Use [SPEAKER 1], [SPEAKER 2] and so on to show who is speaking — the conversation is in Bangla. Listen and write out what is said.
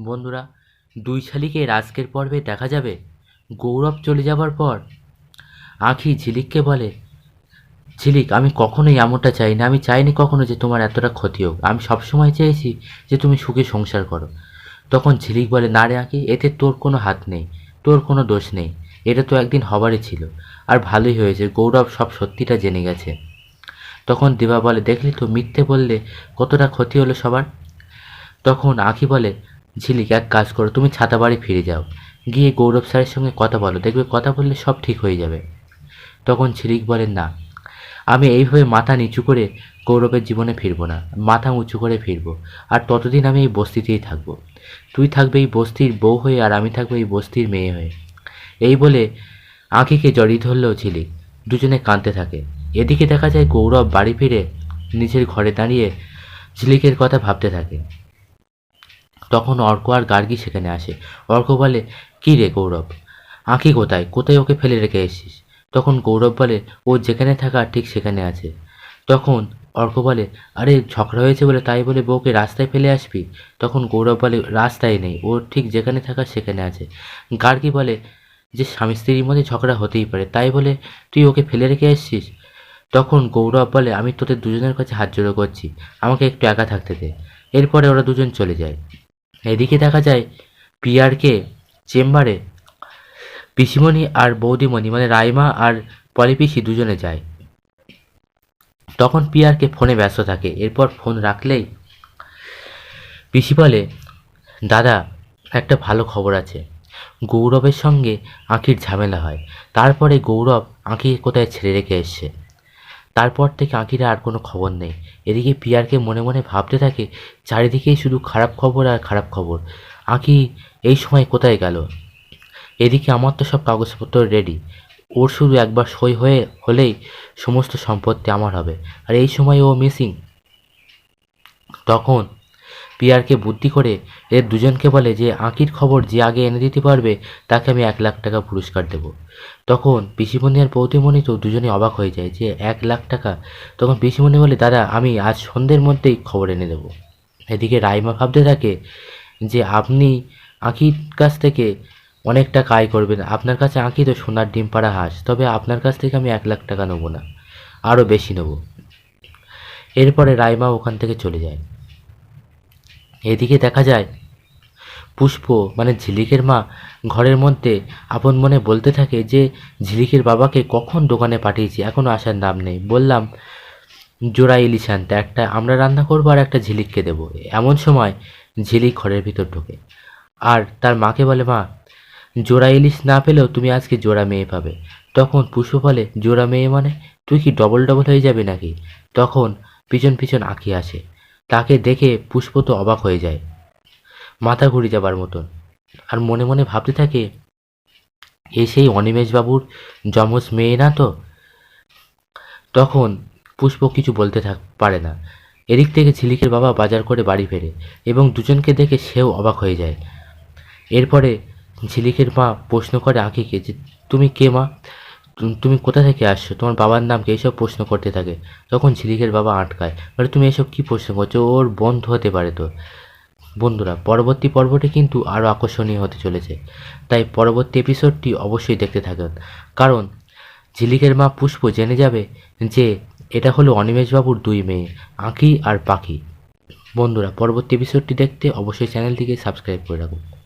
[SPEAKER 1] বন্ধুরা, দুই শালিকের আজকের পর্বে দেখা যাবে? গৌরব চলে যাবার পর? আঁখি ঝিলিককে বলে, ঝিলিক, আমি কখনোই এমনটা চাই না। আমি চাইনি কখনো যে তোমার এতটা ক্ষতি হোক। আমি সবসময় চেয়েছি যে তুমি সুখে সংসার করো। তখন ঝিলিক বলে, না রে আঁকি এতে তোর কোনো হাত নেই। তোর কোনো দোষ নেই। এটা তো একদিন হবারই ছিল। আর ভালোই হয়েছে। গৌরব সব সত্যিটা জেনে গেছে। তখন দিবা বলে, দেখলি তো মিথ্যে বললে কতটা ক্ষতি হলো সবার? তখন আঁখি বলে ঝিলিক, এক কাজ করো, তুমি ছাতা বাড়ি ফিরে যাও। গিয়ে গৌরব স্যারের সঙ্গে কথা বলো, দেখবে কথা বললে সব ঠিক হয়ে যাবে। তখন ঝিলিক বলেন, না, আমি এইভাবে মাথা নিচু করে গৌরবের জীবনে ফিরবো না, মাথা উঁচু করে ফিরবো, আর ততদিন আমি এই বস্তিতেই থাকব। তুই থাকবে এই বস্তির বউ হয়ে, আর আমি থাকব এই বস্তির মেয়ে হয়ে। এই বলে আঁকিকে জড়িয়ে ধরলেও ঝিলিক। দুজনে কাঁদতে থাকে। এদিকে দেখা যায় গৌরব বাড়ি ফিরে নিজের ঘরে দাঁড়িয়ে ঝিলিকের কথা ভাবতে থাকে। তখন অর্ক আর গার্গী সেখানে আসে। অর্ক বলে, কী রে গৌরব? আঁকি কোথায়? কোথায় ওকে ফেলে রেখে এসেছিস? তখন গৌরব বলে, ও যেখানে থাকা ঠিক সেখানে আছে। তখন অর্ক বলে, আরে, ঝগড়া হয়েছে বলে তাই বলে বউকে রাস্তায় ফেলে আসবি? তখন গৌরব বলে, রাস্তায় নেই, ও ঠিক যেখানে থাকা সেখানে আছে। গার্গী বলে, যে স্বামী স্ত্রীর মধ্যে ঝগড়া হতেই পারে, তাই বলে তুই ওকে ফেলে রেখে এসেছিস? তখন গৌরব বলে, আমি তোদের দুজনের কাছে হাত জোড়ো করছি, আমাকে একটু একা থাকতে দে। এরপরে ওরা দুজন চলে যায়। এদিকে দেখা যায় পিয়ারকে চেম্বারে পিসিমণি আর বৌদিমণি মানে রাইমা আর পলিপিসি দুজনে যায়। তখন পিয়ারকে ফোনে ব্যস্ত থাকে। এরপর ফোন রাখলেই পিসি বলে, দাদা, একটা ভালো খবর আছে। গৌরবের সঙ্গে আঁকির ঝামেলা হয়। তারপরে গৌরব আঁকিকে কোথায় ছেড়ে রেখে এসছে? তারপর থেকে আঁকিরা আর কোনো খবর নেই। এদিকে পিয়ারকে মনে মনে ভাবতে থাকে, চারিদিকেই শুধু খারাপ খবর আর খারাপ খবর। আঁকি এই সময় কোথায় গেল? এদিকে আমার তো সব কাগজপত্র রেডি ওর শুধু একবার সই হয়ে, হলেই সমস্ত সম্পত্তি আমার হবে। আর এই সময় ও মিসিং তখন পিয়ারকে বুদ্ধি করে এর দুজনকে বলে যে, আঁকির খবর যে আগে এনে দিতে পারবে, তাকে আমি এক লাখ টাকা পুরস্কার দেব। তখন পিসিমণি আর পৌতিমণি তো দুজনে অবাক হয়ে যায় যে, এক লাখ টাকা? তখন পিসিমণি বলে, দাদা, আমি আজ সন্ধ্যের মধ্যেই খবর এনে দেবো। এদিকে রাইমা ভাবতে থাকে যে, আপনি আঁকির কাছ থেকে অনেক টাকা আয় করবেন। আপনার কাছে আঁকি তো সোনার ডিম পাড়া হাঁস, তবে আপনার কাছ থেকে আমি এক লাখ টাকা নেব না, আরও বেশি নেব। এরপরে রাইমা ওখান থেকে চলে যায়। এদিকে দেখা যায়, পুষ্প মানে ঝিলিকের মা ঘরের মধ্যে আপন মনে বলতে থাকে যে ঝিলিকের বাবাকে কখন দোকানে পাঠিয়েছি এখনও আসার নাম নেই। বললাম, জোড়া ইলিশ আনতে, একটা আমরা রান্না করব আর একটা ঝিলিককে দেবো। এমন সময় ঝিলিক ঘরের ভিতর ঢোকে। আর তার মাকে বলে, মা, জোড়া ইলিশ না পেলেও তুমি আজকে জোড়া মেয়ে পাবে। তখন পুষ্প বলে, জোড়া মেয়ে মানে? তুই কি ডবল ডবল হয়ে যাবে নাকি? তখন পিছন পিছন আঁকি আসে। তাকে দেখে পুষ্প তো অবাক হয়ে যায়। মাথা ঘুরে যাবার মতন। আর মনে মনে ভাবতে থাকে, এ সেই অনিমেষবাবুর যমজ মেয়ে না তো? তখন পুষ্প কিছু বলতে থাক, পারে না। এদিক থেকে ঝিলিকের বাবা বাজার করে বাড়ি ফেরে এবং দুজনকে দেখে সেও অবাক হয়ে যায়। এরপরে ঝিলিকের মা প্রশ্ন করে আঁকিকে যে, তুমি কে মা? তুমি কোথা থেকে আসছো? তোমার বাবার নাম কি? এইসব প্রশ্ন করতে থাকে। তখন ঝিলিকের বাবা আটকায়। বলে তুমি এসব কী প্রশ্ন করছ? ওর বন্ধ হতে পারে তো। বন্ধুরা, পরবর্তী পর্বটি কিন্তু আরও আকর্ষণীয় হতে চলেছে। তাই পরবর্তী এপিসোডটি অবশ্যই দেখতে থাকুন। কারণ, ঝিলিকের মা পুষ্প জেনে যাবে যে এটা হলো অনিমেষবাবুর দুই মেয়ে, আঁকি আর পাখি। বন্ধুরা, পরবর্তী এপিসোডটি দেখতে অবশ্যই চ্যানেলটিকে সাবস্ক্রাইব করে রাখুন।